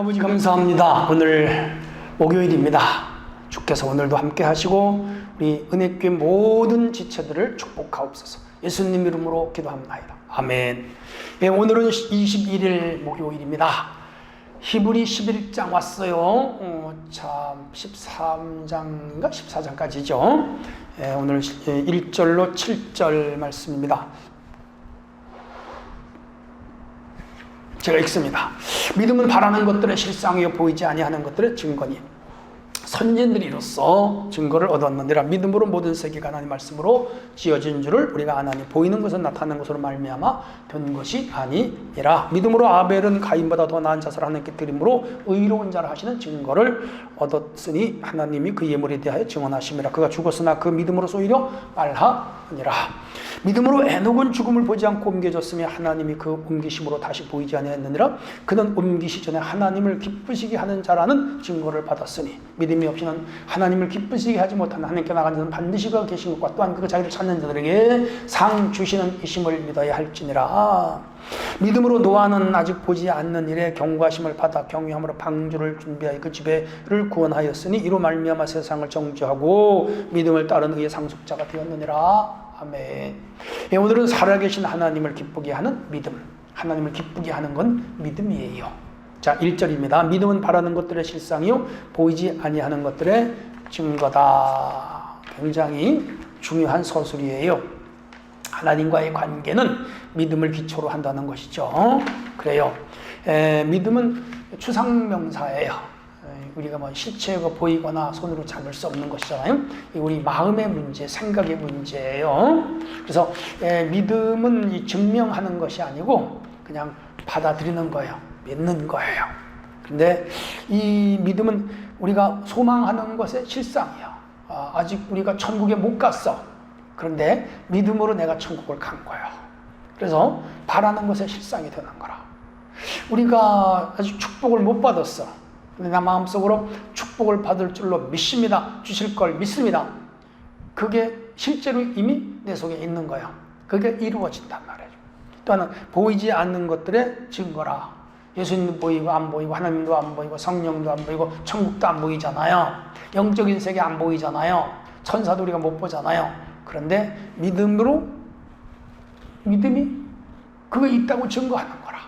아버지 감사합니다. 오늘 목요일입니다. 주께서 오늘도 함께 하시고 우리 은혜교회 모든 지체들을 축복하옵소서. 예수님 이름으로 기도합니다. 아멘. 예, 오늘은 21일 목요일입니다. 히브리 11장 왔어요. 어, 참 13장인가 14장까지죠. 예, 오늘 1절로 7절 말씀입니다. 제가 읽습니다. 믿음은 바라는 것들의 실상이요 보이지 아니하는 것들의 증거니. 선진들이로서 증거를 얻었느니라. 믿음으로 모든 세계가 하나님 말씀으로 지어진 줄을 우리가 아나니 보이는 것은 나타나는 것으로 말미암아 된 것이 아니니라. 믿음으로 아벨은 가인보다 더 나은 자살을 하나님께 드림으로 의로운 자라 하시는 증거를 얻었으니 하나님이 그 예물에 대하여 증언하심이라. 그가 죽었으나 그 믿음으로서 오히려 말하니라 믿음으로 에녹은 죽음을 보지 않고 옮겨졌으며 하나님이 그 옮기심으로 다시 보이지 아니하였느니라. 그는 옮기시 전에 하나님을 기쁘시게 하는 자라는 증거를 받았으니 믿음이 없이는 하나님을 기쁘시게 하지 못하는 하나님께 나간 자는 반드시 그가 계신 것과 또한 그 자기를 찾는 자들에게 상 주시는 이심을 믿어야 할지니라. 믿음으로 노아는 아직 보지 않는 일에 경과심을 받아 경유함으로 방주를 준비하여 그 집에를 구원하였으니 이로 말미암아 세상을 정죄하고 믿음을 따른 의의 상속자가 되었느니라 아멘. 예, 오늘은 살아계신 하나님을 기쁘게 하는 믿음. 하나님을 기쁘게 하는 건 믿음이에요. 자, 1절입니다. 믿음은 바라는 것들의 실상이요 보이지 아니하는 것들의 증거다. 굉장히 중요한 서술이에요. 하나님과의 관계는 믿음을 기초로 한다는 것이죠. 그래요. 에, 믿음은 추상명사예요. 에, 우리가 뭐 실체가 보이거나 손으로 잡을 수 없는 것이잖아요. 우리 마음의 문제, 생각의 문제예요. 그래서 에, 믿음은 이 증명하는 것이 아니고 그냥 받아들이는 거예요. 믿는 거예요. 근데 이 믿음은 우리가 소망하는 것의 실상이에요. 아, 아직 우리가 천국에 못 갔어. 그런데 믿음으로 내가 천국을 간 거예요. 그래서 바라는 것의 실상이 되는 거라. 우리가 아직 축복을 못 받았어. 나 마음속으로 축복을 받을 줄로 믿습니다. 주실 걸 믿습니다. 그게 실제로 이미 내 속에 있는 거예요. 그게 이루어진단 말이에요. 또 하나 보이지 않는 것들의 증거라. 예수님도 보이고 안 보이고 하나님도 안 보이고 성령도 안 보이고 천국도 안 보이잖아요. 영적인 세계 안 보이잖아요. 천사도 우리가 못 보잖아요. 그런데 믿음으로 믿음이 그거 있다고 증거하는 거라.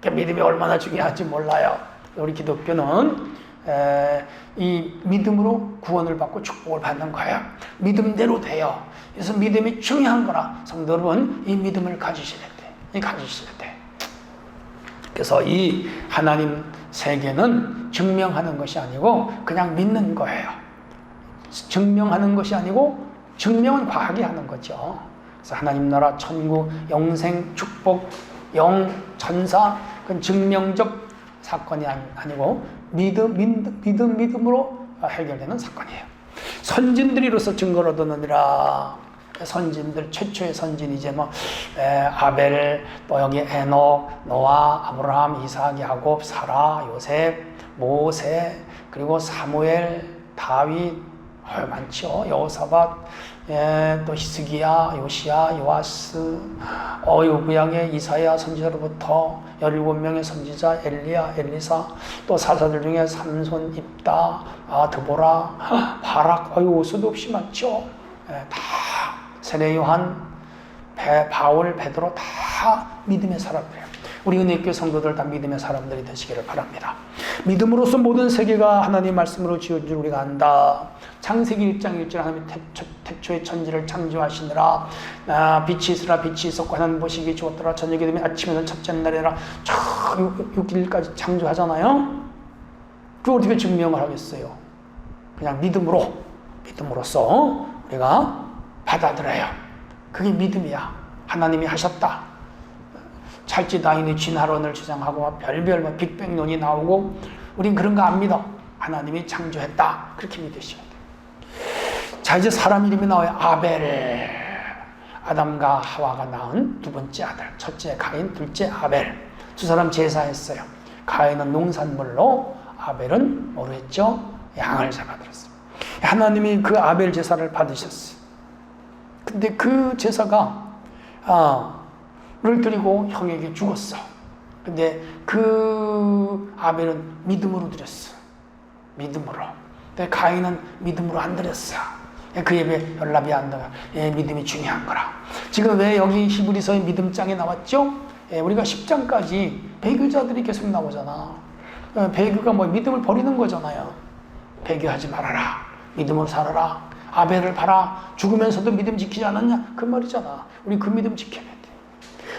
그 믿음이 얼마나 중요한지 몰라요. 우리 기독교는 에, 이 믿음으로 구원을 받고 축복을 받는 거예요. 믿음대로 돼요. 그래서 믿음이 중요한 거라. 성도 여러분, 이 믿음을 가지셔야 돼. 이 가지셔야 돼. 그래서 이 하나님 세계는 증명하는 것이 아니고 그냥 믿는 거예요. 증명하는 것이 아니고 증명은 과학이 하는 거죠. 그래서 하나님 나라, 천국, 영생, 축복, 영, 천사, 그건 증명적 사건이 아니고 믿음, 믿음, 믿음, 믿음으로 해결되는 사건이에요. 선진들이로서 증거를 얻느니라. 선진들 최초의 선진 이제 뭐 에, 아벨 또 여기 에녹 노아 아브라함 이삭 야곱 사라 요셉 모세 그리고 사무엘 다윗 어, 많죠 여호사밧 예, 또 히스기야 요시야 요아스 어유구양의 이사야 선지자로부터 17명의 선지자 엘리야 엘리사 또 사사들 중에 삼손 입다 아, 드보라 바락 어유 수도 없이 많죠 예, 다 세례 요한, 배, 바울, 베드로 다 믿음의 사람들이에요. 우리 은혜교 성도들 다 믿음의 사람들이 되시기를 바랍니다. 믿음으로써 모든 세계가 하나님 말씀으로 지어진 줄 우리가 안다. 창세기 1장 1절 하나님 태초, 태초의 천지를 창조하시느라 아, 빛이 있으라 빛이 있었고 하나님 보시기 좋았더라 저녁이 되면 아침에는 첫째 날이라 저 6일까지 창조하잖아요. 그걸 어떻게 증명을 하겠어요? 그냥 믿음으로 믿음으로써 우리가 받아들여요. 그게 믿음이야. 하나님이 하셨다. 찰지 다인이 진화론을 주장하고 별별 뭐 빅뱅론이 나오고 우린 그런 거 안 믿어. 하나님이 창조했다. 그렇게 믿으셔야 돼. 자 이제 사람 이름이 나와요. 아벨. 아담과 하와가 낳은 두 번째 아들. 첫째 가인, 둘째 아벨. 두 사람 제사했어요. 가인은 농산물로 아벨은 뭐로 했죠? 양을 잡아들었어요. 하나님이 그 아벨 제사를 받으셨어요. 근데 그 제사가 아, 를 드리고 형에게 죽었어. 근데 그 아벨은 믿음으로 드렸어. 믿음으로. 근데 가인은 믿음으로 안 드렸어. 그 예배 연락이 안 나가. 예, 믿음이 중요한 거라. 지금 왜 여기 히브리서의 믿음장에 나왔죠? 예, 우리가 10장까지 배교자들이 계속 나오잖아. 어, 배교가 뭐 믿음을 버리는 거잖아요. 배교하지 말아라. 믿음으로 살아라. 아벨을 봐라. 죽으면서도 믿음 지키지 않았냐? 그 말이잖아. 우리 그 믿음 지켜야 돼.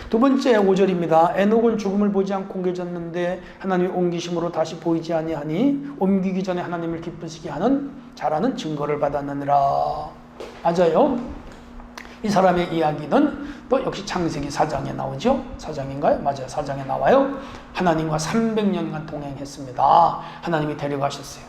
두 번째 5절입니다. 에녹은 죽음을 보지 않고 옮겨졌는데 하나님의 옮기심으로 다시 보이지 아니하니 옮기기 전에 하나님을 기쁘시게 하는 자라는 증거를 받았느니라. 맞아요. 이 사람의 이야기는 또 역시 창세기 4장에 나오죠. 4장인가요? 맞아요. 4장에 나와요. 하나님과 300년간 동행했습니다. 하나님이 데려가셨어요.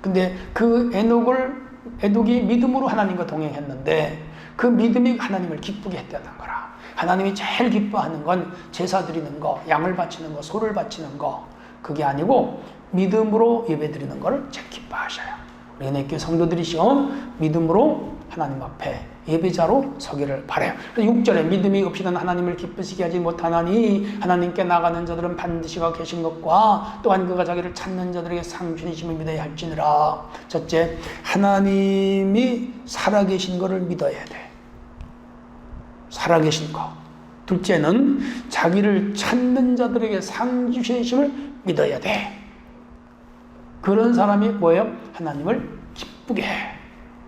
근데 그 에녹을 에녹이 믿음으로 하나님과 동행했는데 그 믿음이 하나님을 기쁘게 했다는 거라. 하나님이 제일 기뻐하는 건 제사 드리는 거, 양을 바치는 거, 소를 바치는 거 그게 아니고 믿음으로 예배 드리는 거를 제일 기뻐하셔요. 우리 은혜교 성도들이시오 믿음으로 하나님 앞에 예배자로 서기를 바래요. 6절에 믿음이 없이는 하나님을 기쁘시게 하지 못하나니 하나님께 나가는 자들은 반드시 가 계신 것과 또한 그가 자기를 찾는 자들에게 상 주심을 믿어야 할지니라. 첫째, 하나님이 살아계신 것을 믿어야 돼. 살아계신 것. 둘째는 자기를 찾는 자들에게 상 주심을 믿어야 돼. 그런 사람이 뭐예요? 하나님을 기쁘게 해.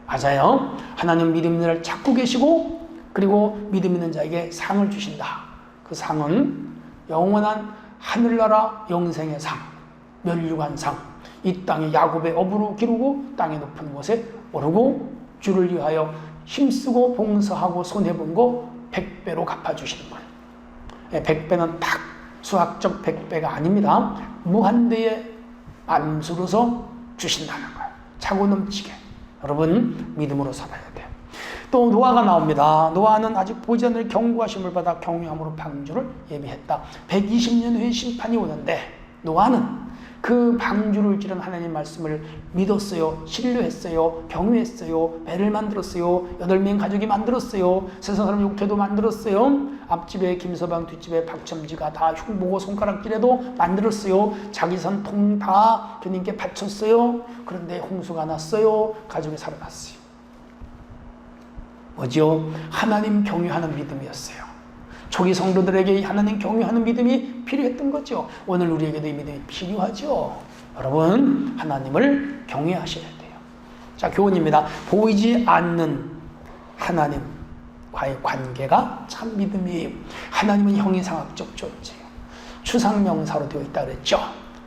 맞아요. 하나님 믿음 있는 자를 찾고 계시고 그리고 믿음 있는 자에게 상을 주신다. 그 상은 영원한 하늘나라 영생의 상, 멸류관 상. 이 땅에 야곱의 업으로 기르고 땅의 높은 곳에 오르고 주를 위하여 힘쓰고 봉사하고 손해본 거 백배로 갚아주시는 분. 예, 백배는 딱 수학적 백배가 아닙니다. 무한대의 만수로서 주신다는 거예요. 차고 넘치게. 여러분 믿음으로 살아야 돼요. 또 노아가 나옵니다. 노아는 아직 보지 않을 경고하심을 받아 경외함으로 방주를 예비했다. 120년 후에 심판이 오는데 노아는 그 방주를 지른 하나님 말씀을 믿었어요. 신뢰했어요. 경외했어요. 배를 만들었어요. 여덟 명 가족이 만들었어요. 세상 사람 육태도 만들었어요. 앞집에 김서방, 뒷집에 박첨지가 다 흉보고 손가락질해도 만들었어요. 자기 선통 다 주님께 바쳤어요. 그런데 홍수가 났어요. 가족이 살아났어요. 뭐죠? 하나님 경외하는 믿음이었어요. 초기 성도들에게 하나님 경외하는 믿음이 필요했던 거죠. 오늘 우리에게도 이 믿음이 필요하죠. 여러분, 하나님을 경외하셔야 돼요. 자, 교훈입니다. 보이지 않는 하나님과의 관계가 참 믿음이에요. 하나님은 형이상학적 존재예요. 추상명사로 되어 있다 그랬죠.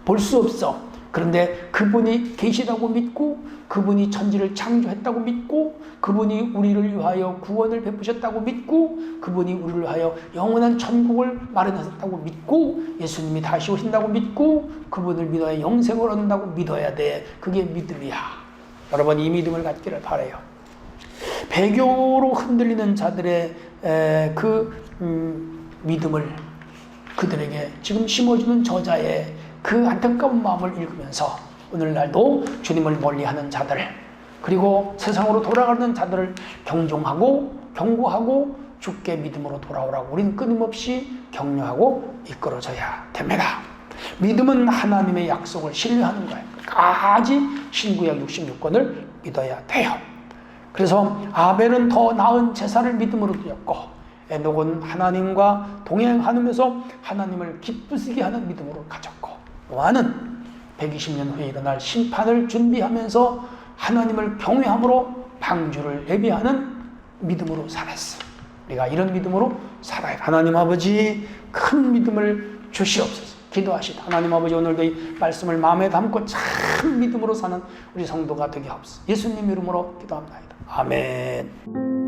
볼 수 없어. 그런데 그분이 계시다고 믿고 그분이 천지를 창조했다고 믿고 그분이 우리를 위하여 구원을 베푸셨다고 믿고 그분이 우리를 위하여 영원한 천국을 마련하셨다고 믿고 예수님이 다시 오신다고 믿고 그분을 믿어야 영생을 얻는다고 믿어야 돼. 그게 믿음이야. 여러분 이 믿음을 갖기를 바래요. 배교로 흔들리는 자들의 에, 그 음, 믿음을 그들에게 지금 심어주는 저자의 그 안타까운 마음을 읽으면서 오늘날도 주님을 멀리하는 자들 그리고 세상으로 돌아가는 자들을 경종하고 경고하고 주께 믿음으로 돌아오라고 우리는 끊임없이 격려하고 이끌어져야 됩니다. 믿음은 하나님의 약속을 신뢰하는 거예요. 까지 신구약 66권을 믿어야 돼요. 그래서 아벨은 더 나은 제사를 믿음으로 드렸고 에녹은 하나님과 동행하면서 하나님을 기쁘시게 하는 믿음으로 가졌고 노아는 120년 후에 일어날 심판을 준비하면서 하나님을 경외함으로 방주를 예비하는 믿음으로 살았어. 우리가 이런 믿음으로 살아야 하나님 아버지 큰 믿음을 주시옵소서. 기도하시다. 하나님 아버지 오늘도 이 말씀을 마음에 담고 참 믿음으로 사는 우리 성도가 되게 하옵소서. 예수님 이름으로 기도합니다. 아멘.